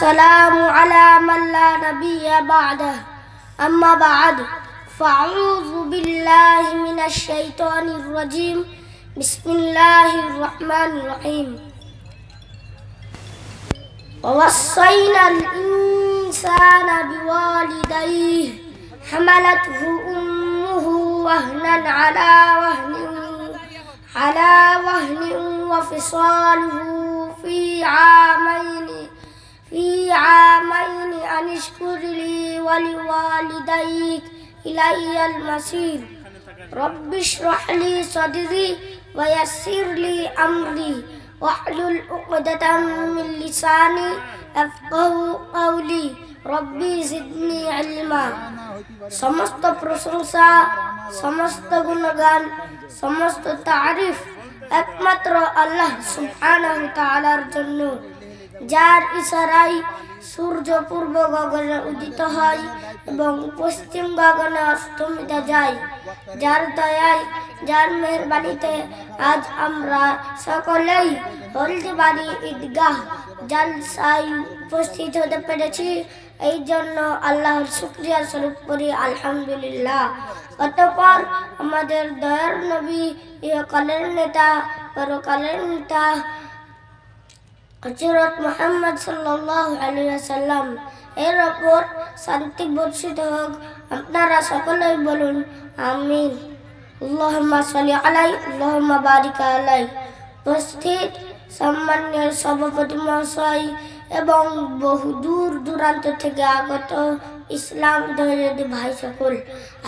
والسلام على من لا نبي بعده. أما بعد فأعوذ بالله من الشيطان الرجيم. بسم الله الرحمن الرحيم. ووصينا الإنسان بوالديه حملته أمه وهنا على وهن على وهن وفصاله ولوالديك إلي المصير رب اشرح لي صدري ويسر لي أمري واحلل عقدة من لساني يفقه قولي ربي زدني علما সমস্ত প্রশংসা সমস্ত গুণগান সমস্ত তারিফ একমাত্র আল্লাহ সুবহানাহু তাআলার জন্য যার ইশারায় সূর্য পূর্ব গগনে উদিত হয় এবং পশ্চিম গগনে অস্তমিত যায়। যার দয়ায়, যার মেহরবানিতে আজ আমরা সকলেই হলদিবাড়ি ঈদগাহ, জালসায় উপস্থিত হতে পেরেছি। এই জন্য আল্লাহর শুক্রিয়া স্বরূপ করি, আলহামদুলিল্লাহ। অতপর আমাদের দয়ার নবী, ইহকালের নেতা, পরকালের নেতা হজরত মোহাম্মদ সাল্লাহ আলিয়াল্লাম এর ওপর শান্তি বর্ষিত হোক, আপনারা সকলেই বলুন, আমিন। আল্লাহুম্মা সাল্লি আলাই আল্লাহুম্মা বারিক আলাই উপস্থিত সম্মান্য সভাপতি মহাশয় এবং বহু দূর দূরান্ত থেকে আগত ইসলাম ধৈর্য ভাই সকল,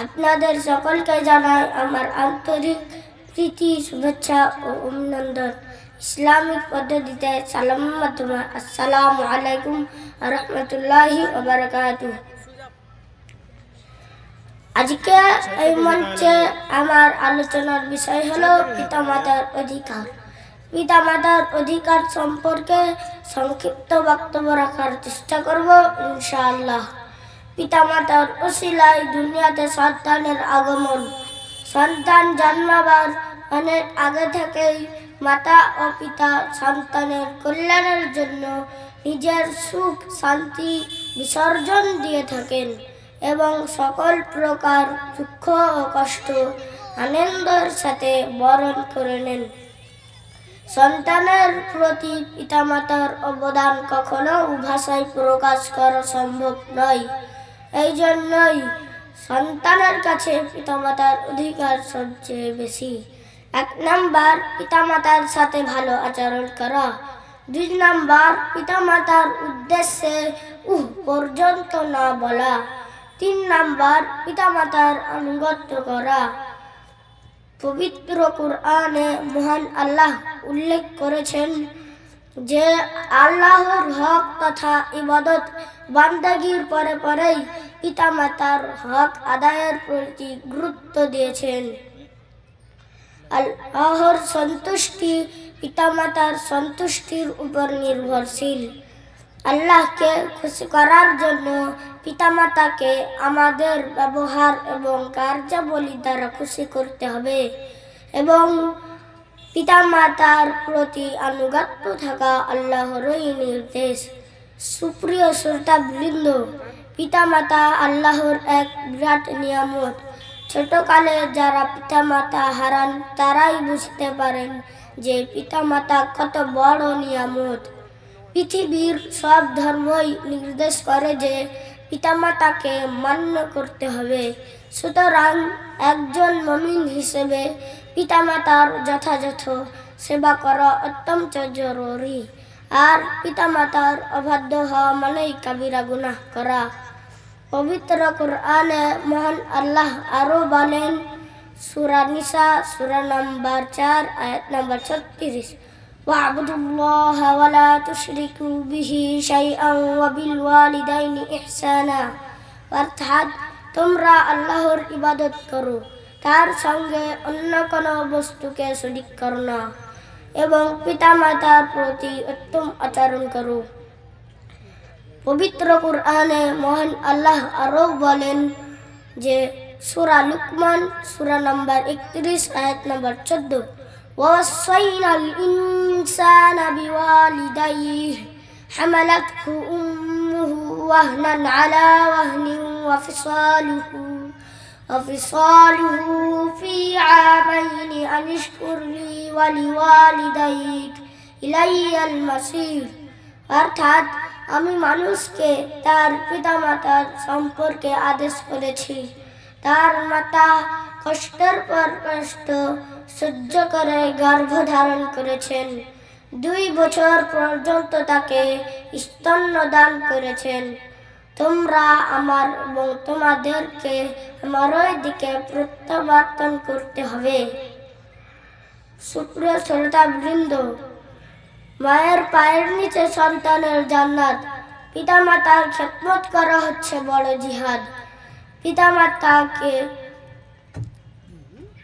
আপনাদের সকলকে জানাই আমার আন্তরিক প্রীতি, শুভেচ্ছা ও অভিনন্দন। ইসলামিক পদ্ধতিতে সালাম মাধ্যমে আসসালামু আলাইকুম রহমতুল্লাহি আজকে এই মঞ্চে আমার আলোচনার বিষয় হলো পিতামাতার অধিকার। পিতামাতার অধিকার সম্পর্কে সংক্ষিপ্ত বক্তব্য রাখার চেষ্টা করব ইনশাআল্লাহ। পিতামাতার অশিলায় দুনিয়াতে সন্তানের আগমন। সন্তান জন্মাবার অনেক আগে থেকেই মাতা ও পিতা সন্তানের কল্যাণের জন্য নিজের সুখ, শান্তি, বিসর্জন দিয়ে থাকেন এবং সকল প্রকার দুঃখ ও কষ্ট আনন্দের সাথে বরণ করে নেন। সন্তানের প্রতি পিতামাতার অবদান কখনো ভাষায় প্রকাশ করা সম্ভব নয়। এই জন্যই সন্তানের কাছে পিতামাতার অধিকার সবচেয়ে বেশি। এক নাম্বার পিতামাতার সাথে ভালো আচরণ করা। দুই নাম্বার পিতামাতার উদ্দেশ্যে উহ পর্যন্ত না বলা। তিন নাম্বার পিতামাতার আনুগত্য করা। পবিত্র কোরআনে মহান আল্লাহ উল্লেখ করেছেন যে, আল্লাহর হক তথা ইবাদত বান্দাগির পরে পরেই পিতামাতার হক আদায়ের প্রতি গুরুত্ব দিয়েছেন। আল্লাহর সন্তুষ্টি, পিতামাতার সন্তুষ্টির উপর নির্ভরশীল। আল্লাহকে খুশি করার জন্য পিতামাতাকে আমাদের ব্যবহার এবং কার্যাবলী দ্বারা খুশি করতে হবে এবং পিতামাতার প্রতি আনুগত্য থাকা আল্লাহরই নির্দেশ। সুপ্রিয় শ্রোতা শ্রোতাবৃন্দ, পিতামাতা আল্লাহর এক বিরাট নিয়ামত। ছোটকালে যারা পিতামাতা হারান, তারাই বুঝতে পারেন যে পিতামাতা কত বড় নিয়ামত। পৃথিবীর সব ধর্মই নির্দেশ করে যে পিতামাতাকে মান্য করতে হবে। সুতরাং একজন মমিন হিসেবে পিতামাতার যথাযথ সেবা করা অত্যন্ত জরুরি। আর পিতামাতার অবাধ্য হওয়া মানেই কাবিরা গুনাহ করা। পবিত্র কোরআনে মহান আল্লাহ আরও বলেন সুরা নিসা সুরা নম্বর চার আয়াত নম্বর ছত্রিশ واعبدوا الله ولا تشركوا به شيئا وبالوالدين إحسانا অর্থাৎ তোমরা আল্লাহর ইবাদত করো তার সঙ্গে অন্য কোনো বস্তুকে শরিক করো না এবং পিতামাতার প্রতি উত্তম আচরণ করো পবিত্র কোরআনে মহান আল্লাহ আরও বলেন যে সুরা লুকমান সুরা নম্বর একত্রিশ আয়াত নম্বর চোদ্দ ووصينا الإنسان بوالديه حملته أمه وهنا على وهن وفصاله وفصاله في عامين أن اشكر لي ولوالديك إلي المصير অর্থাৎ আমি মানুষকে তার পিতামাতার সম্পর্কে আদেশ করেছি। তার মাতা কষ্টের পর কষ্ট সহ্য করে গর্ভ ধারণ করেছেন। দুই বছর পর্যন্ত তাকে স্তন্য দান করেছেন। তোমরা আমার এবং তোমাদেরকে আমার ওই দিকে প্রত্যাবর্তন করতে হবে। সুপ্রিয় শ্রোতা বৃন্দ মায়ের পায়ের নিচে সন্তানের জান্নাত। পিতামাতার খেদমত করা হচ্ছে বড় জিহাদ। পিতামাতাকে,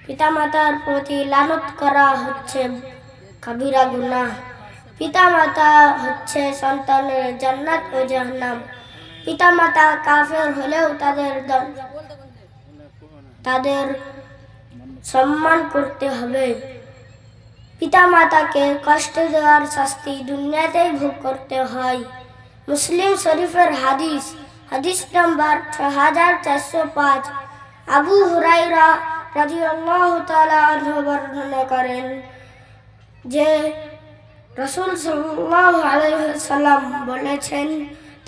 পিতামাতার প্রতি লানত করা হচ্ছে কাবিরা গুনাহ। পিতামাতা হচ্ছে সন্তানের জান্নাত ও জাহান্নাম। পিতামাতা কাফের হলেও তাদের তাদের সম্মান করতে হবে। পিতামাতাকে কষ্ট দেওয়ার শাস্তি দুনিয়াতেই ভোগ করতে হয়। মুসলিম শরীফের হাদিস হাদিস নাম্বার ছ হাজার চারশো পাঁচ। আবু হুরাইরা তাআলা আনহু বর্ণনা করেন যে, রসুল সাল্লাম বলেছেন,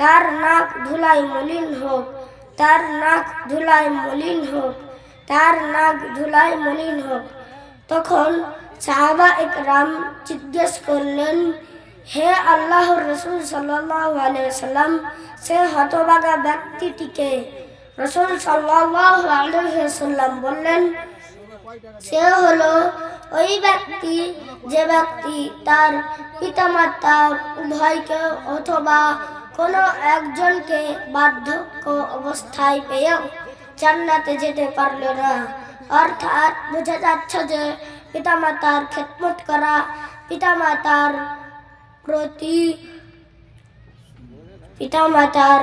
তার নাক ধুলাই মলিন হোক, তার নাক ধুলাই মলিন হোক, তার নাক ধুলাই মলিন হোক। তখন সাহাবা একরাম জিজ্ঞেস করলেন, হে আল্লাহর রসুল সাল্লাম সে হতবাগা ব্যক্তিটিকে রসুল সাল্লাম বললেন, সে হলো ওই ব্যক্তি, যে ব্যক্তি তার পিতামাতা, উভয়কে অথবা কোনো একজনকে বার্ধক্য অবস্থায় পেয়েও জান্নাতে যেতে পারল না। অর্থাৎ বোঝা যাচ্ছে যে পিতামাতার খেদমত করা পিতামাতার প্রতি পিতামাতার